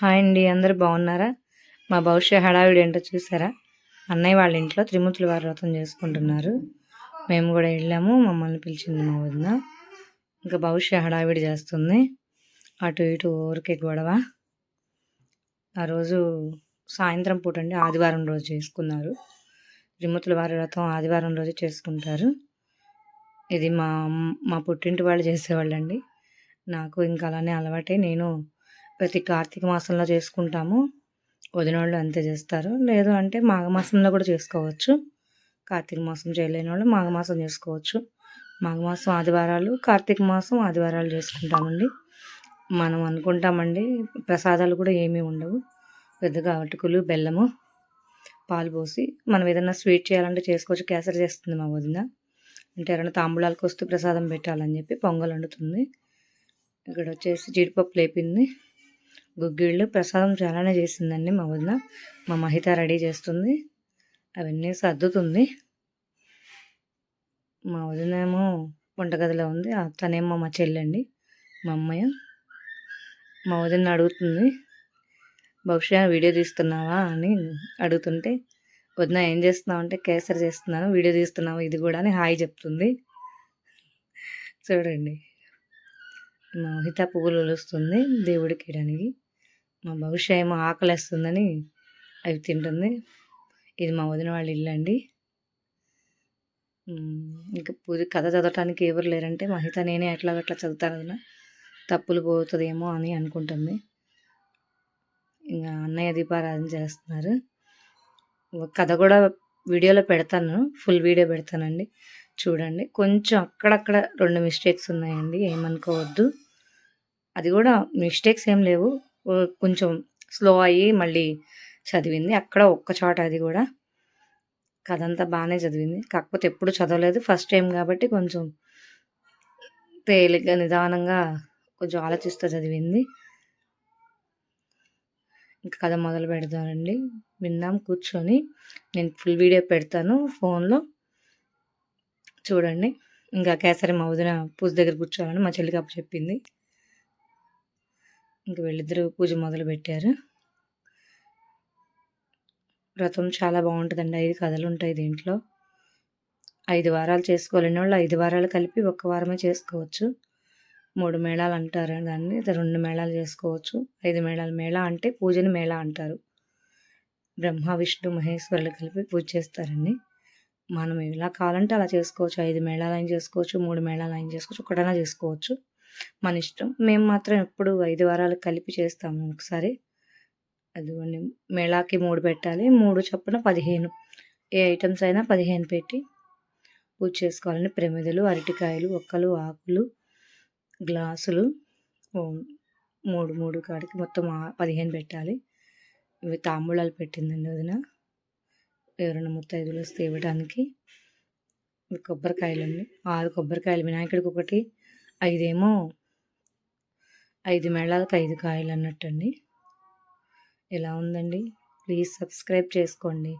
Hi అండి అందరు బాగున్నారా? మా భవిష్య హడావిడి ఏంటో చూసారా? అన్నయ్య వాళ్ళ ఇంట్లో త్రిమూర్తుల వారి వ్రతం చేసుకుంటున్నారు. మేము కూడా వెళ్ళాము మమ్మల్ని పిలిచింది మా వదిన. ఇంకా భవిష్య హడావిడి చేస్తుంది. అటు ఇటు ఊరికే గొడవ. ఆ రోజు సాయంత్రం పూట అండి ఆదివారం రోజు చేసుకున్నారు. త్రిమూర్తుల వారి వ్రతం ఆదివారం రోజు చేసుకుంటారు. ఇది మా మా పుట్టింటి వాళ్ళు చేసేవాళ్ళండి. నాకు ఇంకా అలానే అలవాటే నేను ప్రతి కార్తీక మాసంలో చేసుకుంటాము. వదిన వాళ్ళు అంతే చేస్తారు. లేదు అంటే మాఘమాసంలో కూడా చేసుకోవచ్చు. కార్తీక మాసం చేయలేని వాళ్ళు మాఘమాసం చేసుకోవచ్చు. మాఘమాసం ఆదివారాలు కార్తీక మాసం ఆదివారాలు చేసుకుంటామండి. మనం అనుకుంటామండి ప్రసాదాలు కూడా ఏమీ ఉండవు. పెద్దగా అటుకులు బెల్లము పాలు పోసి మనం ఏదైనా స్వీట్ చేయాలంటే చేసుకోవచ్చు. కేసరి చేస్తుంది మా వదిన. అంటే ఎవరైనా తాంబూలాలకు వస్తూ ప్రసాదం పెట్టాలని చెప్పి పొంగల్ వండుతుంది. ఇక్కడ వచ్చేసి జీడిపప్పు లేపింది. గుగ్గిళ్ళు ప్రసాదం చాలానే చేసిందండి మా వదిన. మా మహిత రెడీ చేస్తుంది. అవన్నీ సర్దుతుంది. మా వదినేమో వంటగదిలో ఉంది. తనేమో మా చెల్లండి మా అమ్మయ్య. మా వదిన అడుగుతుంది బహుశా వీడియో తీస్తున్నావా? అని అడుగుతుంటే వదిన ఏం చేస్తున్నావు? అంటే కేసరి చేస్తున్నాను వీడియో తీస్తున్నావు ఇది కూడా అని హాయ్ చెప్తుంది. చూడండి. మా పువ్వులు వస్తుంది దేవుడికి ఇవ్వడానికి మా భవిష్య ఏమో ఆకలేస్తుందని అవి తింటుంది. ఇది మా వదిన వాళ్ళ ఇల్లు అండి. ఇంకా పూజ కథ చదవటానికి ఎవరు లేరంటే హిత నేనే ఎట్లా అట్లా చదువుతాను కదా తప్పులు పోతుందేమో అని అనుకుంటుంది. ఇంకా అన్నయ్య దీపారాధన చేస్తున్నారు. కథ కూడా వీడియోలో పెడతాను. ఫుల్ వీడియో పెడతానండి. చూడండి. కొంచెం అక్కడక్కడ రెండు మిస్టేక్స్ ఉన్నాయండి. ఏమనుకోవద్దు. అది కూడా మిస్టేక్స్ ఏం లేవు. కొంచెం స్లో అయ్యి మళ్ళీ చదివింది. అక్కడ ఒక్క చోట అది కూడా కథ అంతా బాగానే చదివింది. కాకపోతే ఎప్పుడు చదవలేదు. ఫస్ట్ టైం కాబట్టి కొంచెం తేలిగ్గా నిదానంగా కొంచెం ఆలోచిస్తూ చదివింది. ఇంకా కథ మొదలు పెడతానండి విన్నాం కూర్చొని. నేను ఫుల్ వీడియో పెడతాను ఫోన్లో. చూడండి. ఇంకా కేసరి మా వదిన పూజ దగ్గర కూర్చోవాలని మా చెల్లికి అప్పుడు చెప్పింది. ఇంక వీళ్ళిద్దరూ పూజ మొదలు పెట్టారు వ్రతం చాలా బాగుంటుందండి. ఐదు కథలు ఉంటాయి దీంట్లో. ఐదు వారాలు చేసుకోవాలని వాళ్ళు. ఐదు వారాలు కలిపి ఒక్క వారమే చేసుకోవచ్చు. మూడు మేళాలు అంటారు దాన్ని. రెండు మేళాలు చేసుకోవచ్చు. ఐదు మేళాలు మేళ అంటే పూజని మేళ అంటారు. బ్రహ్మ విష్ణు మహేశ్వరులు కలిపి పూజ చేస్తారండి. మనం ఎలా కావాలంటే అలా చేసుకోవచ్చు. ఐదు మేళాలు అయిన చేసుకోవచ్చు మూడు మేళాలు అయిన చేసుకోవచ్చు ఒకటైనా చేసుకోవచ్చు. మన ఇష్టం. మేము మాత్రం ఎప్పుడు ఐదు వారాలు కలిపి చేస్తాము ఒకసారి. అదిగోండి మేళాకి మూడు పెట్టాలి. మూడు చొప్పున పదిహేను. ఏ ఐటమ్స్ అయినా పదిహేను పెట్టి పూజ చేసుకోవాలని ప్రమిదలు అరటికాయలు ఒక్కలు ఆకులు గ్లాసులు మూడు మూడు కాడికి మొత్తం పదిహేను పెట్టాలి. ఇవి తాంబూలాలు పెట్టిందండి వదిన. ఎవరైనా ముత్తైదులు వస్తే ఇవ్వడానికి. కొబ్బరికాయలు అండి ఆరు కొబ్బరికాయలు వినాయకుడికి ఒకటి ఐదేమో ఐదు మేళాలకు ఐదు కాయలు అన్నట్టండి ఎలా ఉందండి? ప్లీజ్ సబ్స్క్రైబ్ చేసుకోండి.